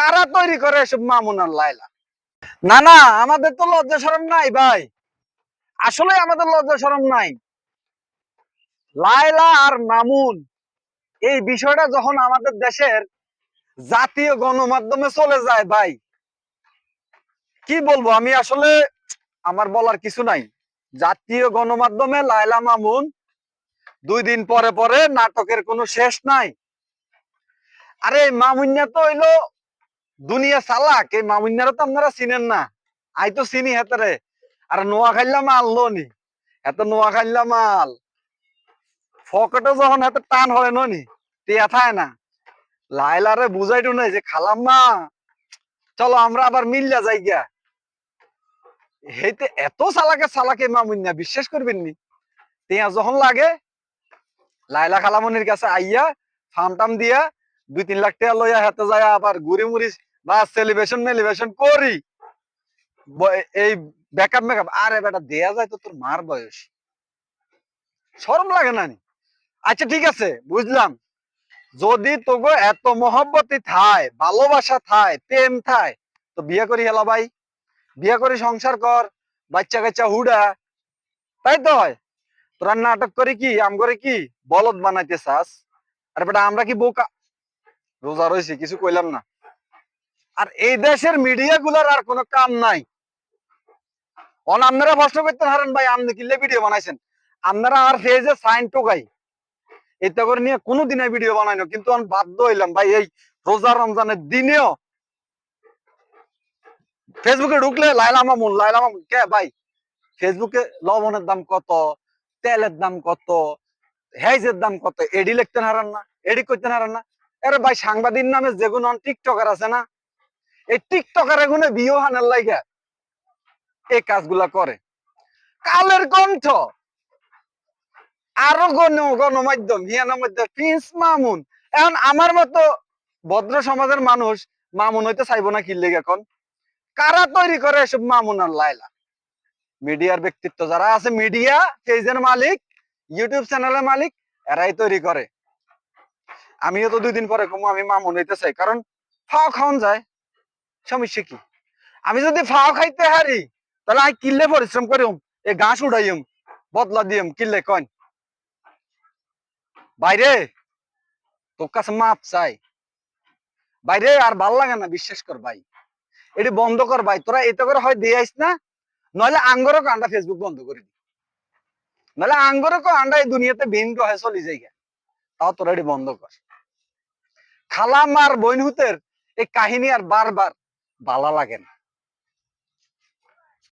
কারা তৈরি করে এসব মামুন আর লাইলা না না, আমাদের তো লজ্জা শরম নাই ভাই। আসলে আমাদের লজ্জা শরম নাই। লাইলা আর মামুন, এই বিষয়টা যখন আমাদের দেশের জাতীয় গণমাধ্যমে চলে যায় ভাই, কি বলব? আমি আসলে আমার বলার কিছু নাই। জাতীয় গণমাধ্যমে লাইলা মামুন দুই দিন পরে পরে নাটকের কোনো শেষ নাই। আরে মামুন্যা তো হইল দুনিয়া সালাক এই মামুন্যারা তো আপনারা চিনেন না। আই তো চিনি হেতারে। আর নোয়া খাইলা মাল নি এত নোয়া খাইলা মাল। ফকটে যখন এত টান হয় নি টিয়া থায় না। লাইলারে বুঝাইটু নাই যে, খালাম না চলো আমরা আবার মিল্লা যাই গিয়া হেইতে এত সালাকে সালাকে মামুন্যা, বিশ্বাস করবেন নি? টিয়া যখন লাগে, লাইলা খালামনির কাছে আইয়া ফার্ম টাম দিয়া দুই তিন লাখ টাকা লইয়া হাতে যায় আবার ঘুরি মুড়ি বা সেলিব্রেশন মেলিব্রেশন করি। এই ব্যাকআপ মেকআপ আরে বেটা, দেয়া যায় তো তোর মার বয়স। লাগে না আচ্ছা ঠিক আছে, বুঝলাম। যদি তোগো এত মহব্বতি থায়, ভালোবাসা থায়, প্রেম থায়, তো বিয়ে করি হেলা ভাই। বিয়ে করে, সংসার কর, বাচ্চা কাচ্চা হুডা। তাই তো হয়। তোরা নাটক করে কি, আম করে কি, বলদ বানাইতে চাস। আরে বেটা, আমরা কি বোকা? রোজা রয়েছে কিছু কইলাম না। আর এই দেশের মিডিয়া গুলার আর কোনো কাম নাই। অন আপনারা প্রশ্ন করতে হারেন ভাই, আপনি কিনলে ভিডিও বানাইছেন? আপনারা আর ফেজে সাইন টোকাই এটা করে নিয়ে কোনো দিনে ভিডিও বানাইনো কিন্তু আমি বাধ্য হইলাম, ভাই, এই রোজা রমজানের দিনেও ফেসবুকে ঢুকলে লাইলা মামুন লাইলা মামুন, কে ভাই ফেসবুকে লবণের দাম কত, তেলের দাম কত, হেজের দাম কত? এডি লিখতে হারান না, এডি করতে হারান না। আরে ভাই, সাংবাদিক নামে যেগুলো টিকটকার আছে না এই টিকটকার এগুলো বিয়ে হানার লাইগা এই কাজগুলা করে। কালের কণ্ঠ। আরও গণ, গণমাধ্যম হিয়ানা মধ্যে প্রিন্স মামুন। এখন আমার মতো ভদ্র সমাজের মানুষ মামুন হইতে চাইব না কি লেগে এখন? কারা তৈরি করে এসব মামুন আর লাইলা মিডিয়ার ব্যক্তিত্ব যারা আছে, মিডিয়া, পেজের মালিক, ইউটিউব চ্যানেলের মালিক, এরাই তৈরি করে। আমিও তো দুই দিন পরে কমু আমি মামুন হইতে চাই। কারণ ফাও খাওয়ান যায়। সমস্যা কি? আমি যদি ফাও খাইতে হারি, তাহলে আমি কিল্লে পরিশ্রম করিম, এ ঘাস উড়াইম, বদলা দিম, কিল্লে কন বাইরে, তোর কাছে মাপ চাই। বাইরে আর ভালো লাগে না, বিশ্বাস কর ভাই। এটি বন্ধ কর ভাই, তোরা এটা করে হয় দিয়ে আইস না, নইলে আঙ্গরও কান্ডা ফেসবুক বন্ধ করে দি নইলে আঙ্গরও কান্ডা এই দুনিয়াতে ভিন হয়ে চলি যাই তাও তোরা এটি বন্ধ কর। খালাম আর বইনহুতের এই কাহিনী আর বারবার ভালা লাগে না।